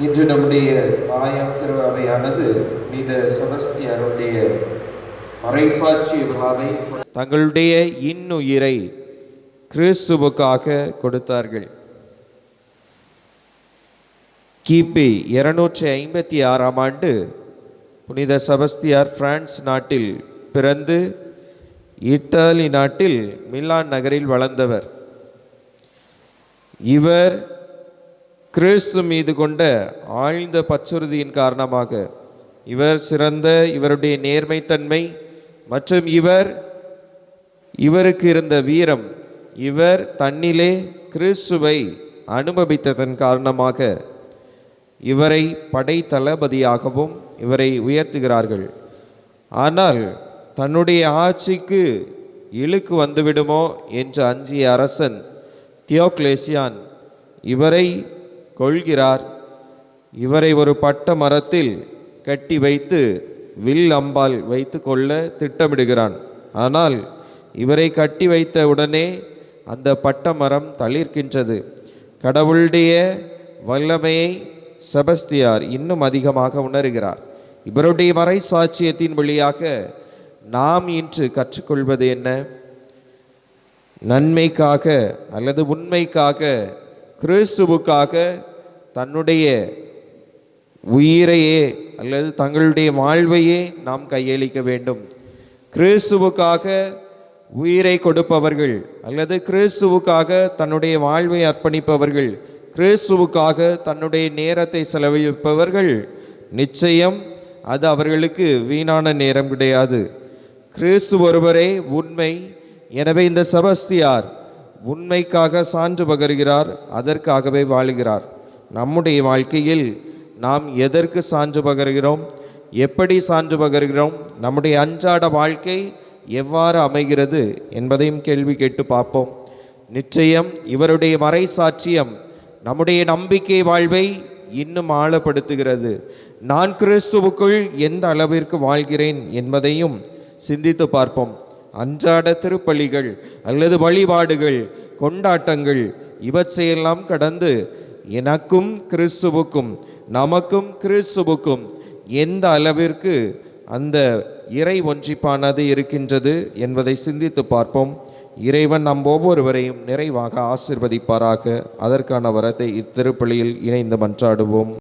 இன்று நம்முடைய தாயாம் திருவாவையானது மீத செபஸ்தியாருடைய மறைசாட்சி விழாவை தங்களுடைய இன்னுயிரை கிறிஸ்துவுக்காக கொடுத்தார்கள். கிபி இருநூற்றி ஐம்பத்தி ஆறாம் ஆண்டு புனித செபஸ்தியார் பிரான்ஸ் நாட்டில் பிறந்து இத்தாலி நாட்டில் மிலான் நகரில் வளர்ந்தவர். இவர் கிறிஸ்து மீது கொண்ட ஆழ்ந்த பச்சுறுதியின் காரணமாக இவர் சிறந்த இவருடைய நேர்மைத்தன்மை மற்றும் இவர் இவருக்கு இருந்த வீரம் இவர் தன்னிலே கிறிஸ்துவை அனுபவித்ததன் காரணமாக இவரை படை தளபதியாகவும் இவரை உயர்த்துகிறார்கள். ஆனால் தன்னுடைய ஆட்சிக்கு இழுக்கு வந்துவிடுமோ என்று அஞ்சிய அரசன் தியோக்லேசியான் இவரை கொள்கிறார். இவரை ஒரு பட்ட மரத்தில் கட்டி வைத்து வில் அம்பால் வைத்து கொள்ள திட்டமிடுகிறான். ஆனால் இவரை கட்டி வைத்த உடனே அந்த பட்ட மரம் தளிர்க்கின்றது. கடவுளுடைய வல்லமையை செபஸ்தியார் இன்னும் அதிகமாக உணர்கிறார். இவருடைய மறை சாட்சியத்தின் வழியாக நாம் இன்று கற்றுக்கொள்வது என்ன? நன்மைக்காக அல்லது உண்மைக்காக கிறிஸ்துவுக்காக தன்னுடைய உயிரையே அல்லது தங்களுடைய வாழ்வையே நாம் கையளிக்க வேண்டும். கிறிஸ்துவுக்காக உயிரை கொடுப்பவர்கள் அல்லது கிறிஸ்துவுக்காக தன்னுடைய வாழ்வை அர்ப்பணிப்பவர்கள் கிறிஸ்துவுக்காக தன்னுடைய நேரத்தை செலவழிப்பவர்கள் நிச்சயம் அது அவர்களுக்கு வீணான நேரம் கிடையாது. கிறிஸ்து ஒருவரே உண்மை. எனவே இந்த செபஸ்தியார் உண்மைக்காக சான்று பகர்கிறார் அதற்காகவே வாழுகிறார். நம்முடைய வாழ்க்கையில் நாம் எதற்கு சான்று பகர்கிறோம்? எப்படி சான்று பகர்கிறோம்? நம்முடைய அன்றாட வாழ்க்கை எவ்வாறு அமைகிறது என்பதையும் கேள்வி கேட்டு பார்ப்போம். நிச்சயம் இவருடைய மறை சாட்சியம் நம்முடைய நம்பிக்கை வாழ்வை இன்னும் ஆழப்படுத்துகிறது. நான் கிறிஸ்துவுக்குள் எந்த அளவிற்கு வாழ்கிறேன் என்பதையும் சிந்தித்து பார்ப்போம். அன்றாட திருப்பலிகள் அல்லது வழிபாடுகள் கொண்டாட்டங்கள் இவற்றையெல்லாம் கடந்து எனக்கும் கிறிஸ்துவுக்கும் நமக்கும் கிறிஸ்துவுக்கும் எந்த அளவிற்கு அந்த இறை ஒன்றிப்பானது இருக்கின்றது என்பதை சிந்தித்து பார்ப்போம். இறைவன் நம் ஒவ்வொருவரையும் நிறைவாக ஆசிர்வதிப்பாராக. அதற்கான வரத்தை இத்திருப்பலியில் இணைந்து மன்றாடுவோம்.